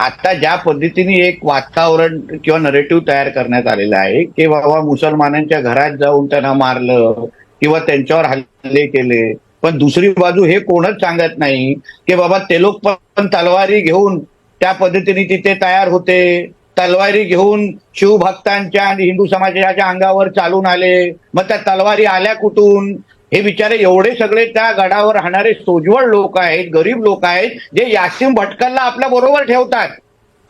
आता ज्या पद्धतीने एक वातावरण किंवा नरेटिव्ह तयार करण्यात आलेलं आहे की बाबा मुसलमानांच्या घरात जाऊन त्यांना मारलं किंवा त्यांच्यावर हल्ले केले पण दुसरी बाजू हे कोणच सांगत नाही की बाबा ते लोक पण तलवारी घेऊन त्या पद्धतीने तिथे तयार होते. तलवारी घेऊन शिवभक्तांच्या आणि हिंदू समाजाच्या अंगावर चालून आले. मग त्या तलवारी आल्या कुठून? हे बिचारे एवढे सगळे त्या गडावर राहणारे सोजवळ लोक आहेत गरीब लोक आहेत जे यासिम भटकलला आपल्या बरोबर ठेवतात.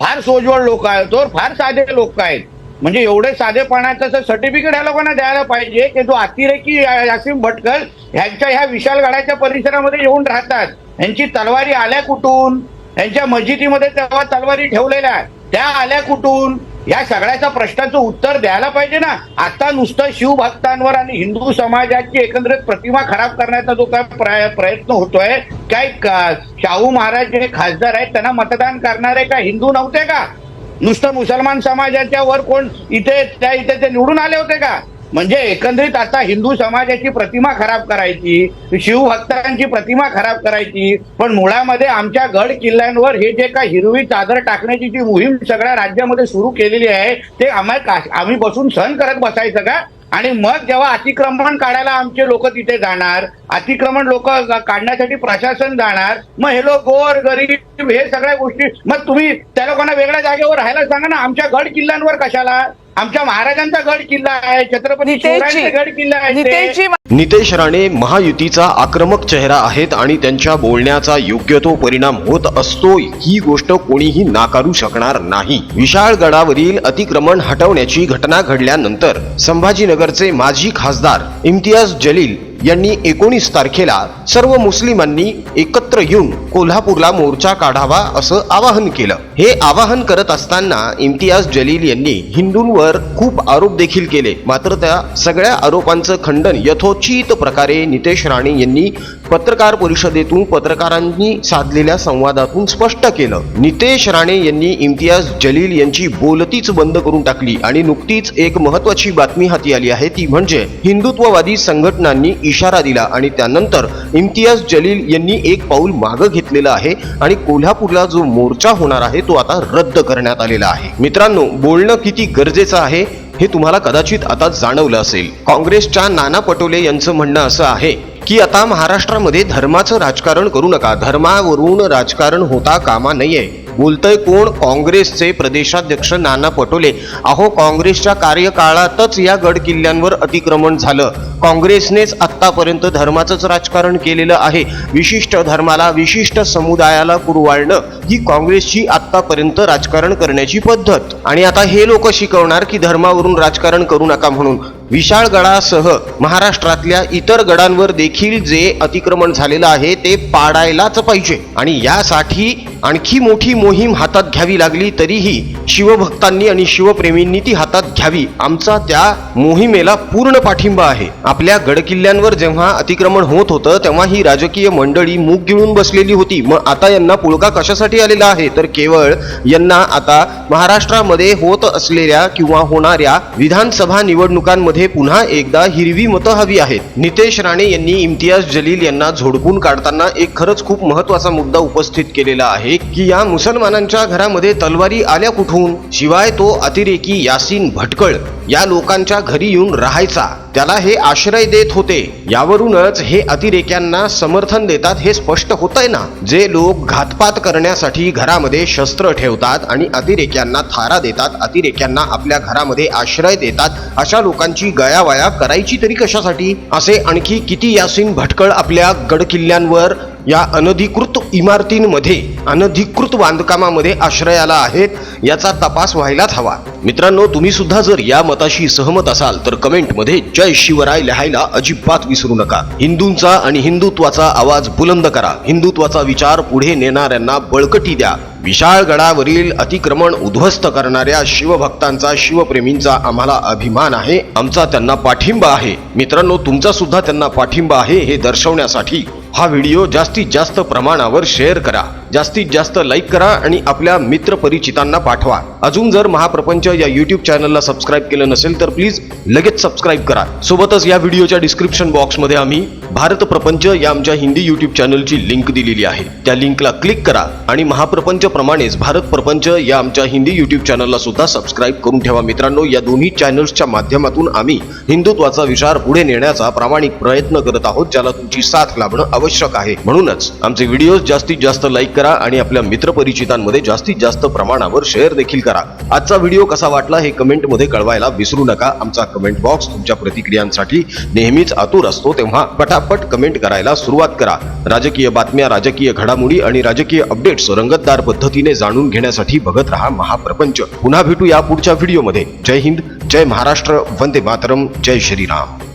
फार सोजवळ लोक आहेत फार साधे लोक आहेत. म्हणजे एवढे साधेपणाचं सर्टिफिकेट ह्या लोकांना द्यायला पाहिजे की जो अतिरेकी यासिम भटकल ह्यांच्या ह्या विशाल गडाच्या परिसरामध्ये येऊन राहतात. यांची तलवारी आल्या कुठून? यांच्या मस्जिदीमध्ये तेव्हा तलवारी ठेवलेल्या आहेत. त्या आल्या कुठून? या सगळ्याच्या प्रश्नाचं उत्तर द्यायला पाहिजे ना. आता नुसतं शिवभक्तांवर आणि हिंदू समाजाची एकंदरीत प्रतिमा खराब करण्याचा जो काय प्रयत्न होतोय काय शाहू महाराज जे खासदार आहेत त्यांना मतदान करणारे का हिंदू नव्हते का? नुसतं मुसलमान समाजाच्या वर कोण इथे त्या इथे ते निवडून आले होते का? म्हणजे एकंदरीत आता हिंदू समाजाची प्रतिमा खराब करायची शिवभक्तांची प्रतिमा खराब करायची पण मुळामध्ये आमच्या गड किल्ल्यांवर हे जे काय हिरवी चादर टाकण्याची जी मोहीम सगळ्या राज्यामध्ये सुरू केलेली आहे ते आम्हाला आम्ही बसून सहन करत बसायचं का? आणि मग जेव्हा अतिक्रमण काढायला आमचे लोक तिथे जाणार अतिक्रमण लोक काढण्यासाठी प्रशासन जाणार मग हे लोक गोर गरीब हे सगळ्या गोष्टी मग तुम्ही त्या लोकांना वेगळ्या जागेवर राहायला सांगा ना आमच्या गड किल्ल्यांवर कशाला? आमच्या महाराजांचा गड किल्ला आहे छत्रपती शिवरायांचे गड किल्ला आहे ते. नितेशजी नितेश राणे महायुतीचा आक्रमक चेहरा आहेत आणि त्यांच्या बोलण्याचा योग्य तो परिणाम होत असतो ही गोष्ट कोणीही नाकारू शकणार नाही विशाळ गडावरील अतिक्रमण हटवण्याची घटना घडल्यानंतर संभाजीनगरचे माजी खासदार इम्तियाज जलील यांनी एकोणीस तारखेला सर्व मुस्लिमांनी एकत्र येऊन कोल्हापूरला मोर्चा काढावा असं आवाहन केलं. हे आवाहन करत असताना इम्तियाज जलील यांनी हिंदूंवर खूप आरोप देखील केले. मात्र त्या सगळ्या आरोपांचं खंडन यथोचित प्रकारे नितेश राणे यांनी पत्रकार परिषदेतून पत्रकारांनी साधलेल्या संवादातून स्पष्ट केलं. नितेश राणे यांनी इम्तियाज जलील यांची बोलतीच बंद करून टाकली आणि नुकतीच एक महत्वाची बातमी हाती आली आहे ती म्हणजे हिंदुत्ववादी संघटनांनी इशारा दिला आणि त्यानंतर इम्तियाज जलील यांनी एक पाऊल मागं घेतलेलं आहे आणि कोल्हापूरला जो मोर्चा होणार आहे तो आता रद्द करण्यात आलेला आहे. मित्रांनो बोलणं किती गरजेचं आहे हे तुम्हाला कदाचित आता जाणवलं असेल. काँग्रेसच्या नाना पटोले यांचं म्हणणं असं आहे की आता महाराष्ट्रामध्ये धर्माचं राजकारण करू नका. धर्मावरून राजकारण होता कामा नये. बोलतय कोण? काँग्रेसचे प्रदेशाध्यक्ष नाना पटोले. अहो काँग्रेसच्या कार्यकाळातच या गड किल्ल्यांवर अतिक्रमण झालं. काँग्रेसनेच आत्तापर्यंत धर्माचंच राजकारण केलेलं आहे. विशिष्ट धर्माला विशिष्ट समुदायाला पुरवाळणं ही काँग्रेसची आत्तापर्यंत राजकारण करण्याची पद्धत. आणि आता हे लोक शिकवणार की धर्मावरून राजकारण करू नका म्हणून. विशाळगडासह महाराष्ट्रातल्या इतर गडांवर देखील जे अतिक्रमण झालेलं आहे ते पाडायलाच पाहिजे. आणि यासाठी आणखी मोठी मोहीम हातात घ्यावी लागली तरीही शिवभक्तांनी आणि शिवप्रेमींनी ती हातात घ्यावी. आमचा त्या मोहिमेला पूर्ण पाठिंबा आहे. आपल्या गडकिल्ल्यांवर जेव्हा अतिक्रमण होत होतं तेव्हा ही राजकीय मंडळी मूग गिळून बसलेली होती. मग आता यांना पुळका कशासाठी आलेला आहे? तर केवळ यांना आता महाराष्ट्रामध्ये होत असलेल्या किंवा होणाऱ्या विधानसभा निवडणुकांमध्ये पुन्हा एकदा हिरवी मतं हवी आहेत. नितेश राणे यांनी इम्तियाज जलील यांना झोडपून काढताना एक खरंच खूप महत्त्वाचा मुद्दा उपस्थित केलेला आहे की या मुसलमानांच्या घरामध्ये तलवारी आल्या कुठून? शिवाय तो अतिरेकी यासीन भटकळ या लोकांच्या घरी येऊन राहायचा. त्याला हे आश्रय देत होते. यावरूनच हे अतिरेक्यांना समर्थन देतात हे स्पष्ट होत आहे ना. जे लोक घातपात करण्यासाठी घरामध्ये शस्त्र ठेवतात आणि अतिरेक्यांना थारा देतात अतिरेक्यांना आपल्या घरामध्ये आश्रय देतात अशा लोकांची गयावया करायची तरी कशासाठी? असे आणखी किती यासीन भटकळ आपल्या गडकिल्ल्यांवर या अनधिकृत इमारतींमध्ये अनधिकृत बांधकामामध्ये आश्रयाला आहेत याचा तपास व्हायलाच हवा. मित्रांनो तुम्ही सुद्धा जर या मताशी सहमत असाल तर कमेंटमध्ये जय शिवराय लिहायला अजिबात विसरू नका. हिंदूंचा आणि हिंदुत्वाचा आवाज बुलंद करा. हिंदुत्वाचा विचार पुढे नेणाऱ्यांना बळकटी द्या. विशाळगडावरील अतिक्रमण उद्ध्वस्त करणाऱ्या शिवभक्तांचा शिवप्रेमींचा आम्हाला अभिमान आहे. आमचा त्यांना पाठिंबा आहे. मित्रांनो तुमचा सुद्धा त्यांना पाठिंबा आहे हे दर्शवण्यासाठी. हा व्हिडिओ जास्तीत जास्त प्रमाणावर शेअर करा. जास्तीत जास्त लाईक करा आणि आपल्या मित्र परिचितांना पाठवा. अजून जर महाप्रपंच या युट्यूब चॅनलला सबस्क्राईब केलं नसेल तर प्लीज लगेच सबस्क्राईब करा. सोबतच या व्हिडिओच्या डिस्क्रिप्शन बॉक्समध्ये आम्ही भारत प्रपंच या आमच्या हिंदी युट्यूब चॅनलची लिंक दिलेली आहे. त्या लिंकला क्लिक करा आणि महाप्रपंच प्रमाणेच भारत प्रपंच या आमच्या हिंदी युट्यूब चॅनलला सुद्धा सबस्क्राईब करून ठेवा. मित्रांनो या दोन्ही चॅनल्सच्या माध्यमातून आम्ही हिंदुत्वाचा विचार पुढे नेण्याचा प्रामाणिक प्रयत्न करत आहोत ज्याला तुमची साथ लाभणं आवश्यक आहे. म्हणूनच आमचे व्हिडिओज जास्तीत जास्त लाईक करा आणि आपल्या मित्रपरिचितांमध्ये जास्तीत जास्त प्रमाणावर शेअर देखील करा. आजचा व्हिडिओ कसा वाटला हे कमेंटमध्ये कळवायला विसरू नका. आमचा कमेंट बॉक्स तुमच्या प्रतिक्रियांसाठी नेहमीच आतुर असतो. तेव्हा पटापट कमेंट करायला सुरुवात करा. राजकीय बातम्या राजकीय घडामोडी आणि राजकीय अपडेट्स रंगतदार पद्धतीने जाणून घेण्यासाठी बघत रहा महाप्रपंच. पुन्हा भेटू या पुढच्या व्हिडिओमध्ये जय हिंद जय महाराष्ट्र वंदे मातरम जय श्रीराम.